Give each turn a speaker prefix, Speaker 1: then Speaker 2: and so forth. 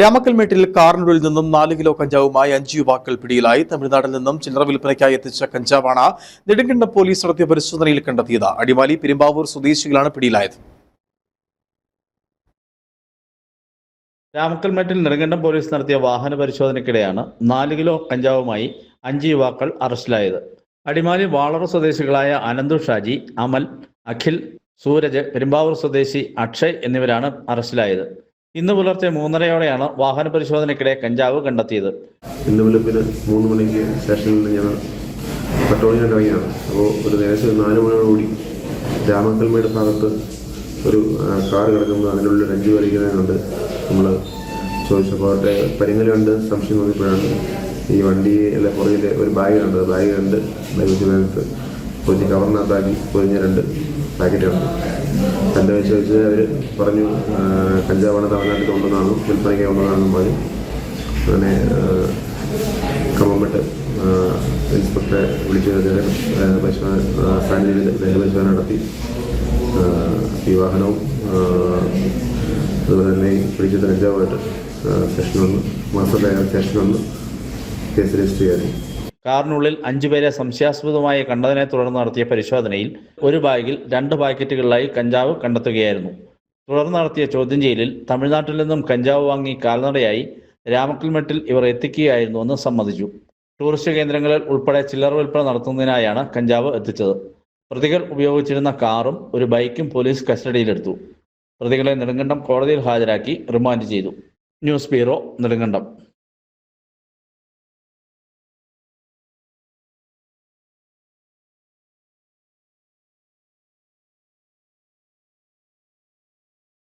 Speaker 1: രാമക്കൽമേട്ടിൽ കാറിനുള്ളിൽ നിന്നും നാല് കിലോ കഞ്ചാവുമായി അഞ്ച് യുവാക്കൾ പിടിയിലായി. തമിഴ്നാട്ടിൽ നിന്നും ചില്ലറ വിൽപ്പനയ്ക്കായി എത്തിച്ച കഞ്ചാവാണ് നെടുങ്കണ്ടം പോലീസ് നടത്തിയ പരിശോധനയിൽ കണ്ടെത്തിയത്. അടിമാലി പെരുമ്പാവൂർ സ്വദേശികളാണ് പിടിയിലായത്.
Speaker 2: രാമക്കൽമേട്ടിൽ നെടുങ്കണ്ടം പോലീസ് നടത്തിയ വാഹന പരിശോധനയ്ക്കിടെയാണ് നാല് കിലോ കഞ്ചാവുമായി അഞ്ച് യുവാക്കൾ അറസ്റ്റിലായത്. അടിമാലി വാളറ സ്വദേശികളായ അനന്തു ഷാജി അമൽ അഖിൽ സൂരജ് പെരുമ്പാവൂർ സ്വദേശി അക്ഷയ് എന്നിവരാണ് അറസ്റ്റിലായത്. ഇന്ന് പുലർച്ചെ മൂന്നരയോടെയാണ് വാഹന പരിശോധനയ്ക്കിടെ കഞ്ചാവ് കണ്ടെത്തിയത്.
Speaker 3: ഇന്ന് വെളുപ്പിന് മൂന്ന് മണിക്ക് സ്റ്റേഷനിൽ ഞങ്ങൾ പട്രോളിങ്ങിന് ഇറങ്ങിയാണ് അപ്പോൾ ഒരു നേരത്തെ നാല് നാല് മണിയോടുകൂടി രാമക്കൽമയുടെ ഭാഗത്ത് ഒരു കാർ കിടക്കുമ്പോൾ അതിനുള്ളിൽ ഒരു അഞ്ച് പേരിക്കുന്നതിനുണ്ട് നമ്മൾ ചോദിച്ചപ്പോൾ അവരുടെ പരിങ്ങലുണ്ട് സംശയം തോന്നിയപ്പോഴാണ് ഈ വണ്ടിയിലെ പുറകിൽ ഒരു ബാഗ് ഉണ്ട് ബാഗ് കണ്ട് ബാഗ് വെച്ച് വേഗത്ത് പൊതി കവറിനകത്താക്കി പൊതിഞ്ഞ രണ്ട് പാക്കറ്റുണ്ട് എന്റെ വെച്ച് വെച്ച് അവർ പറഞ്ഞു കഞ്ചാവാണ് തമിഴ്നാട്ടിൽ കൊണ്ടുവന്നാണ് വിൽപ്പനയ്ക്ക് കൊണ്ടുവന്നാണെന്നും പറഞ്ഞു. അങ്ങനെ കമ്മമ്പട്ട് ഇൻസ്പെക്ടറെ വിളിച്ചു അദ്ദേഹം പരിശോധന സാന്നിധ്യത്തിൽ ദേഹപരിശോധന നടത്തി. വിവാഹനവും അതുപോലെ തന്നെ പിടിച്ചത് കഞ്ചാവായിട്ട് സ്റ്റേഷൻ വന്ന്. മാസത്തെ സ്റ്റേഷൻ വന്ന്. കേസ് രജിസ്റ്റർ ചെയ്യാനും
Speaker 2: കാറിനുള്ളിൽ അഞ്ചുപേരെ സംശയാസ്പദമായി കണ്ടതിനെ തുടർന്ന് നടത്തിയ പരിശോധനയിൽ ഒരു ബാഗിൽ രണ്ട് പാക്കറ്റുകളിലായി കഞ്ചാവ് കണ്ടെത്തുകയായിരുന്നു. തുടർന്ന് നടത്തിയ ചോദ്യം ചെയ്യലിൽ തമിഴ്നാട്ടിൽ നിന്നും കഞ്ചാവ് വാങ്ങി കാൽനടയായി രാമക്കൽമെട്ടിൽ ഇവർ എത്തിക്കുകയായിരുന്നുവെന്ന് സമ്മതിച്ചു. ടൂറിസ്റ്റ് കേന്ദ്രങ്ങളിൽ ഉൾപ്പെടെ ചില്ലറ വിൽപ്പന നടത്തുന്നതിനായാണ് കഞ്ചാവ് എത്തിച്ചത്. പ്രതികൾ ഉപയോഗിച്ചിരുന്ന കാറും ഒരു ബൈക്കും പോലീസ് കസ്റ്റഡിയിലെടുത്തു. പ്രതികളെ നെടുങ്കണ്ടം കോടതിയിൽ ഹാജരാക്കി റിമാൻഡ് ചെയ്തു. News bureau Nedumkandam.